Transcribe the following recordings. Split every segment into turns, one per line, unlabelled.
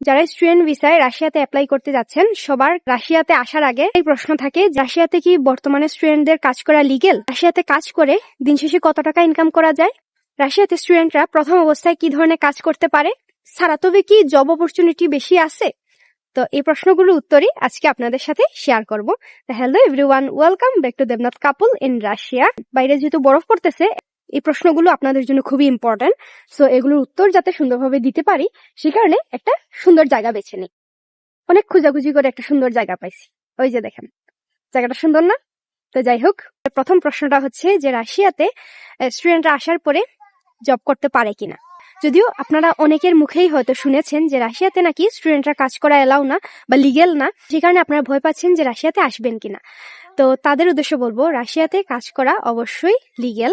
যারা স্টুডেন্ট ভিসায় রাশিয়াতে অ্যাপ্লাই করতে যাচ্ছেন, সবার রাশিয়াতে আসার আগে এই প্রশ্ন থাকে, রাশিয়াতে কি বর্তমানে স্টুডেন্টদের কাজ করা লিগেল রাশিয়াতে কাজ করে দিন শেষে কত টাকা ইনকাম করা যায়? রাশিয়াতে স্টুডেন্টরা প্রথম অবস্থায় কি ধরনের কাজ করতে পারে? সারাতবে কি জব অপরচুনিটি বেশি আছে? তো এই প্রশ্নগুলোর উত্তরই আজকে আপনাদের সাথে শেয়ার করব। Hello everyone welcome back to Debnath couple in Russia বাইরে যেহেতু বরফ পড়তেছে এই প্রশ্নগুলো আপনাদের জন্য খুবই ইম্পর্টেন্ট সো এগুলোর উত্তর যাতে সুন্দরভাবে দিতে পারি, সে কারণে একটা সুন্দর জায়গা বেছে নিই। অনেক খোঁজাখুঁজি করে একটা সুন্দর জায়গা পাইছি। ওই যে দেখেন, জায়গাটা সুন্দর না? তো যাই হোক, প্রথম প্রশ্নটা হচ্ছে যে রাশিয়াতে স্টুডেন্টরা আসার পরে জব করতে পারে কিনা? যদিও আপনারা অনেকের মুখেই হয়তো শুনেছেন যে রাশিয়াতে নাকি স্টুডেন্টরা কাজ করা এলাও না বা লিগেল না, সে কারণে আপনারা ভয় পাচ্ছেন যে রাশিয়াতে আসবেন কিনা। তো তাদের উদ্দেশ্য বলব, রাশিয়াতে কাজ করা অবশ্যই লিগেল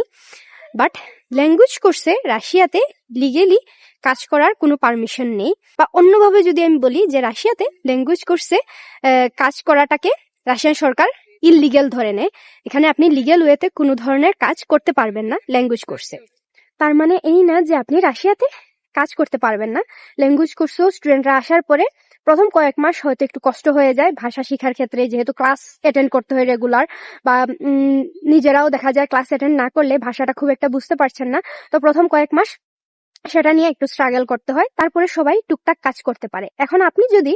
বাট ল্যাঙ্গুয়েজ কোর্সে রাশিয়াতে লিগেলি কাজ করার কোনো পারমিশন নেই। বা অন্যভাবে যদি আমি বলি যে রাশিয়াতে ল্যাঙ্গুয়েজ কোর্সে কাজ করাটাকে রাশিয়ান সরকার ইললিগেল ধরে নেয়। এখানে আপনি লিগেল ওয়েতে কোনো ধরনের কাজ করতে পারবেন না ল্যাঙ্গুয়েজ কোর্সে তার মানে এই না যে আপনি রাশিয়াতে কাজ করতে পারবেন না। ল্যাঙ্গুয়েজ কোর্সেও স্টুডেন্টরা আসার পরে প্রথম কয়েক মাস হয়তো একটু কষ্ট হয়ে যায়। ভাষা শিখার ক্ষেত্রে যেহেতু ক্লাস অ্যাটেন্ড করতে হয় রেগুলার বা নিজেরাও দেখা যায় ক্লাস অ্যাটেন্ড না করলে ভাষাটা খুব একটা বুঝতে পারছেন না। তো প্রথম কয়েক মাস সেটা নিয়ে একটু স্ট্রাগল করতে হয়। তারপরে সবাই টুকটাক কাজ করতে পারে। এখন আপনি যদি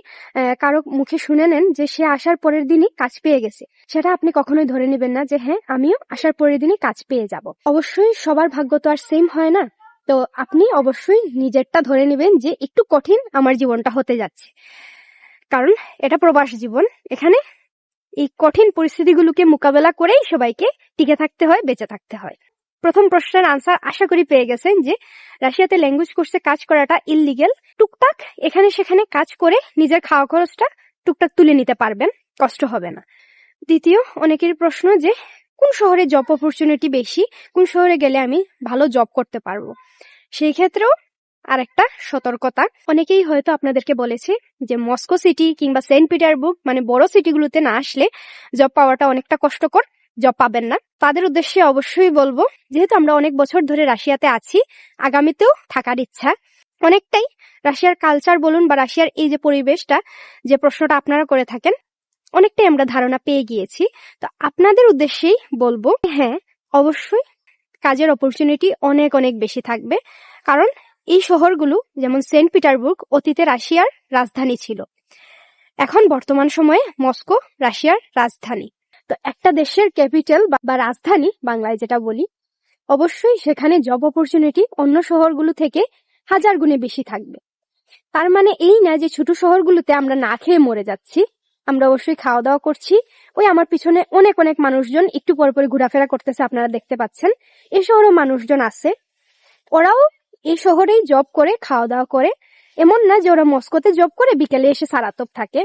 কারও মুখে শুনে নেন যে সে আসার পরের দিনই কাজ পেয়ে গেছে, সেটা আপনি কখনোই ধরে নেবেন না যে হ্যাঁ আমিও আসার পরের দিনই কাজ পেয়ে যাব। অবশ্যই সবার ভাগ্য তো আর সেম হয় না। তো আপনি অবশ্যই নিজেরটা ধরে নেবেন যে একটু কঠিন আমার জীবনটা হতে যাচ্ছে। কারণ এটা প্রবাস জীবন। এখানে এই কঠিন পরিস্থিতিগুলোকে মোকাবেলা করেই সবাইকে টিকে থাকতে হয়, বেঁচে থাকতে হয়। প্রথম প্রশ্নের আনসার আশা করি পেয়ে গেছেন যে রাশিয়াতে ল্যাঙ্গুয়েজ কোর্সে কাজ করাটা ইললিগেল টুকটাক এখানে সেখানে কাজ করে নিজের খাওয়া খরচটা টুকটাক তুলে নিতে পারবেন, কষ্ট হবে না। দ্বিতীয়, অনেকের প্রশ্ন যে কোন শহরে জব অপরচুনিটি বেশি, কোন শহরে গেলে আমি ভালো জব করতে পারব? সেই ক্ষেত্রেও আর একটা সতর্কতা। অনেকেই হয়তো আপনাদেরকে বলেছে যে মস্কো সিটি কিংবা সেন্ট পিটারবুর্গ মানে বড় সিটিগুলোতে না আসলে জব পাওয়াটা অনেকটা কষ্টকর জব পাবেন না। তাদের উদ্দেশ্যে অবশ্যই বলব, যেহেতু আমরা অনেক বছর ধরে রাশিয়াতে আছি, আগামীতেও থাকার ইচ্ছা। অনেকটাই রাশিয়ার কালচার বলুন বা রাশিয়ার এই যে পরিবেশটা, যে প্রশ্নটা আপনারা করে থাকেন অনেকটাই আমরা ধারণা পেয়ে গিয়েছি। তো আপনাদের উদ্দেশ্যেই বলব হ্যাঁ অবশ্যই কাজের অপরচুনিটি অনেক অনেক বেশি থাকবে। কারণ এই শহরগুলো, যেমন সেন্ট পিটারবুর্গ, অতীতে রাশিয়ার রাজধানী ছিল। এখন বর্তমান সময়ে মস্কো, রাশিয়ার রাজধানী। তো একটা দেশের ক্যাপিটাল বা রাজধানী বাংলায় যেটা বলি, অবশ্যই সেখানে জব অপরচুনিটি অন্য শহরগুলো থেকে হাজার গুণে বেশি থাকবে। তার মানে এই না যে ছোট শহরগুলোতে আমরা না খেয়ে মরে যাচ্ছি। আমরা অবশ্যই খাওয়া দাওয়া করছি। ওই আমার পিছনে অনেক অনেক মানুষজন একটু পর পর ঘোরাফেরা করতেছে, আপনারা দেখতে পাচ্ছেন। এই শহরে মানুষজন আছে। ওরাও এই শহরেই জব করে খাওয়া দাওয়া করে। এমন না যে ওরা মস্কোতে জব করে, বিকেলে এসে সারাতপ থাকে।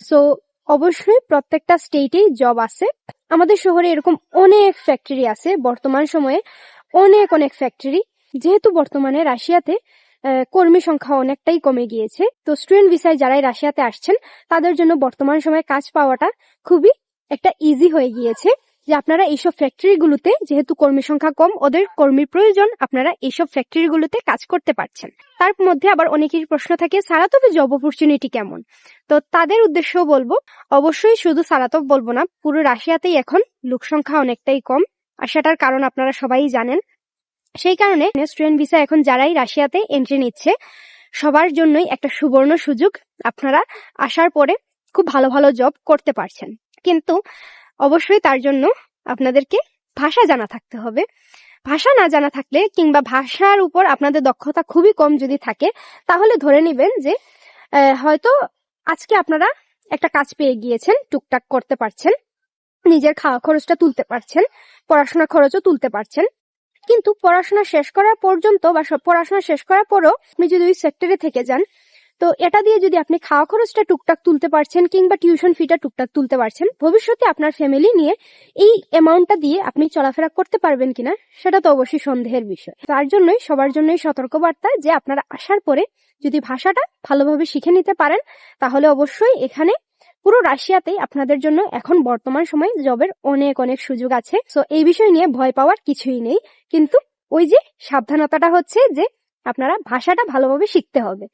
সো অবশ্যই প্রত্যেকটা স্টেটেই জব আছে। আমাদের শহরে এরকম অনেক ফ্যাক্টরি আছে। বর্তমান সময়ে অনেক অনেক ফ্যাক্টরি যেহেতু বর্তমানে রাশিয়াতে কর্মী সংখ্যা অনেকটাই কমে গিয়েছে। তো স্টুডেন্ট ভিসায় যারাই রাশিয়াতে আসছেন, তাদের জন্য বর্তমান সময়ে কাজ পাওয়াটা খুবই একটা ইজি হয়ে গিয়েছে যে আপনারা এইসব ফ্যাক্টরিগুলোতে যেহেতু কর্মী সংখ্যা কম, ওদের কর্মীর প্রয়োজন, আপনারা এইসব ফ্যাক্টরিগুলোতে কাজ করতে পারছেন। তার মধ্যে আবার অনেকেরই প্রশ্ন থাকে সারাতবে জব অপরচুনিটি কেমন? তো তাদের উদ্দেশ্য বলব, অবশ্যই শুধু সারাতব বলব না, পুরো রাশিয়াতেই এখন লোক সংখ্যা অনেকটাই কম। আর সেটার কারণ আপনারা সবাই জানেন সেই কারণে স্টুডেন্ট ভিসা এখন যারাই রাশিয়াতে এন্ট্রি নিচ্ছে, সবার জন্যই একটা সুবর্ণ সুযোগ আপনারা আসার পরে খুব ভালো ভালো জব করতে পারছেন। কিন্তু অবশ্যই তার জন্য আপনাদেরকে ভাষা জানা থাকতে হবে। ভাষা না জানা থাকলে কিংবা ভাষার উপর আপনাদের দক্ষতা খুবই কম যদি থাকে, তাহলে ধরে নেবেন যে হয়তো আজকে আপনারা একটা কাজ পেয়ে গিয়েছেন, টুকটাক করতে পারছেন, নিজের খাওয়া খরচটা তুলতে পারছেন, পড়াশোনা খরচও তুলতে পারছেন। কিন্তু পড়াশোনা শেষ করার পর্যন্ত বা পড়াশোনা শেষ করার পরও আপনি যদি ওই সেক্টরে থেকে যান, তো এটা দিয়ে যদি আপনি খাওয়া খরচটা টুকটাক তুলতে পারছেন কিংবা টিউশন ফিটা টুকটাক তুলতে পারছেন, ভবিষ্যতে আপনার ফ্যামিলি নিয়ে এই অ্যামাউন্টটা দিয়ে আপনি চলাফেরা করতে পারবেন কিনা, সেটা তো অবশ্যই সন্দেহের বিষয়। তার জন্যই, সবার জন্যই সতর্কবার্তা যে আপনারা আসার পরে যদি ভাষাটা ভালোভাবে শিখে নিতে পারেন, তাহলে অবশ্যই এখানে পুরো রাশিয়াতেই আপনাদের জন্য এখন বর্তমান সময়ে জবের অনেক অনেক সুযোগ আছে। তো এই বিষয় নিয়ে ভয় পাওয়ার কিছুই নেই। কিন্তু ওই যে সাবধানতাটা হচ্ছে যে আপনারা ভাষাটা ভালোভাবে শিখতে হবে।